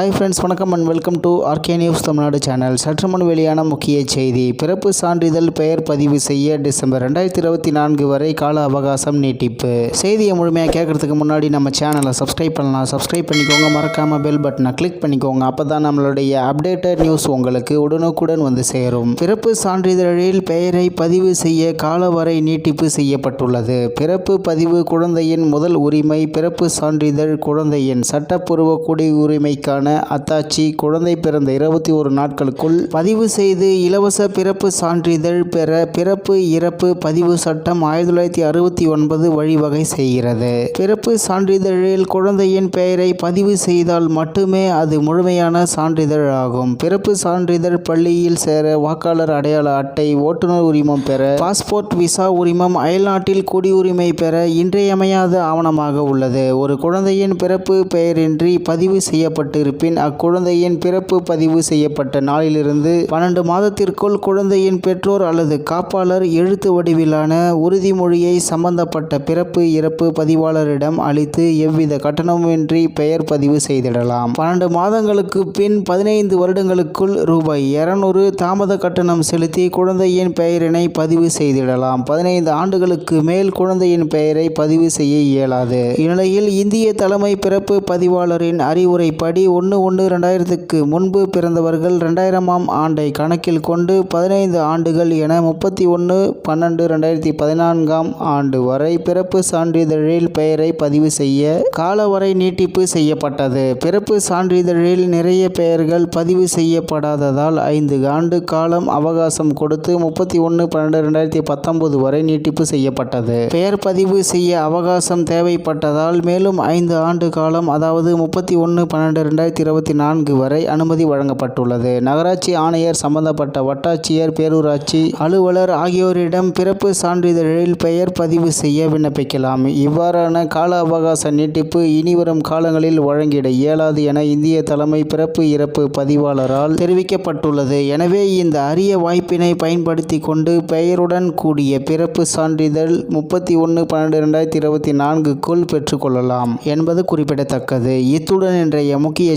Hi friends வணக்கம் and welcome to RK news Tamil Nadu channel சற்று முன் வெளியான முக்கிய செய்தி. பிறப்பு சான்றிதழ் பெயர் பதிவு செய்ய டிசம்பர் ரெண்டாயிரத்தி இருபத்தி நான்கு வரை கால அவகாசம் நீட்டிப்பு. செய்தியை முழுமையாக கேட்கறதுக்கு முன்னாடி நம்ம சேனலை சப்ஸ்கிரைப் பண்ணலாம். சப்ஸ்கிரைப் பண்ணிக்கோங்க. மறக்காமல் பெல் பட்டனை கிளிக் பண்ணிக்கோங்க. அப்போ தான் நம்மளுடைய அப்டேட்டட் நியூஸ் உங்களுக்கு உடனுக்குடன் வந்து சேரும். பிறப்பு சான்றிதழில் பெயரை பதிவு செய்ய காலவரை நீட்டிப்பு செய்யப்பட்டுள்ளது. பிறப்பு பதிவு குழந்தையின் முதல் உரிமை பிறப்பு சான்றிதழ் குழந்தையின் சட்டப்பூர்வ குடியுரிமைக்கான அத்தாட்சி குழந்தை பிறந்த இருபத்தி ஒரு நாட்களுக்குள் பதிவு செய்து இலவச பிறப்பு சான்றிதழ் பெற பிறப்பு இறப்பு பதிவு சட்டம் ஆயிரத்தி தொள்ளாயிரத்தி அறுபத்தி ஒன்பது வழிவகை செய்கிறது. பிறப்பு சான்றிதழில் குழந்தையின் பெயரை பதிவு செய்தால் மட்டுமே அது முழுமையான சான்றிதழ் ஆகும். பிறப்பு சான்றிதழ் பள்ளியில் சேர வாக்காளர் அடையாள அட்டை ஓட்டுநர் உரிமம் பெற பாஸ்போர்ட் விசா உரிமம் அயல்நாட்டில் குடியுரிமை பெற இன்றியமையாத ஆவணமாக உள்ளது. ஒரு குழந்தையின் பிறப்பு பெயரின்றி பதிவு பின் அக்குழந்தையின் பிறப்பு பதிவு செய்யப்பட்ட நாளிலிருந்து பன்னெண்டு மாதத்திற்குள் குழந்தையின் பெற்றோர் அல்லது காப்பாளர் எழுத்து வடிவிலான உறுதிமொழியை சம்பந்தப்பட்ட பிறப்பு இறப்பு பதிவாளரிடம் அளித்து எவ்வித கட்டணமின்றி பெயர் பதிவு செய்திடலாம். பன்னெண்டு மாதங்களுக்கு பின் பதினைந்து வருடங்களுக்குள் ரூபாய் இருநூறு தாமத கட்டணம் செலுத்தி குழந்தையின் பெயரினை பதிவு செய்திடலாம். பதினைந்து ஆண்டுகளுக்கு மேல் குழந்தையின் பெயரை பதிவு செய்ய இயலாது. இந்நிலையில் இந்திய தலைமை பிறப்பு பதிவாளரின் அறிவுரைப்படி ஒன்று ஒன்று ரெண்டாயிரத்துக்கு முன்பு பிறந்தவர்கள் ரெண்டாயிரமாம் ஆண்டை கணக்கில் கொண்டு பதினைந்து ஆண்டுகள் என முப்பத்தி ஒன்று பன்னெண்டு ரெண்டாயிரத்தி பதினான்காம் ஆண்டு வரை பிறப்பு சான்றிதழில் பெயரை பதிவு செய்ய காலவரை நீட்டிப்பு செய்யப்பட்டது. பிறப்பு சான்றிதழில் நிறைய பெயர்கள் பதிவு செய்யப்படாததால் ஐந்து ஆண்டு காலம் அவகாசம் கொடுத்து முப்பத்தி ஒன்று பன்னெண்டு ரெண்டாயிரத்தி பத்தொன்பது வரை நீட்டிப்பு செய்யப்பட்டது. பெயர் பதிவு செய்ய அவகாசம் தேவைப்பட்டதால் மேலும் ஐந்து ஆண்டு காலம் அதாவது முப்பத்தி ஒன்று பன்னெண்டு ரெண்டாயிரத்தி இருபத்தி நான்கு வரை அனுமதி வழங்கப்பட்டுள்ளது. நகராட்சி ஆணையர் சம்பந்தப்பட்ட வட்டாட்சியர் பேரூராட்சி அலுவலர் ஆகியோரிடம் பிறப்பு சான்றிதழில் பெயர் பதிவு செய்ய விண்ணப்பிக்கலாம். இவ்வாறான கால அவகாச நீட்டிப்பு இனிவரும் காலங்களில் வழங்கிட இயலாது என இந்திய தலைமை பிறப்பு இறப்பு பதிவாளரால் தெரிவிக்கப்பட்டுள்ளது. எனவே இந்த அரிய வாய்ப்பினை பயன்படுத்தி கொண்டு பெயருடன் கூடிய பிறப்பு சான்றிதழ் முப்பத்தி ஒன்று பன்னெண்டு ரெண்டாயிரத்தி இருபத்தி நான்குக்குள் பெற்றுக்கொள்ளலாம் என்பது குறிப்பிடத்தக்கது. இத்துடன் இன்றைய முக்கிய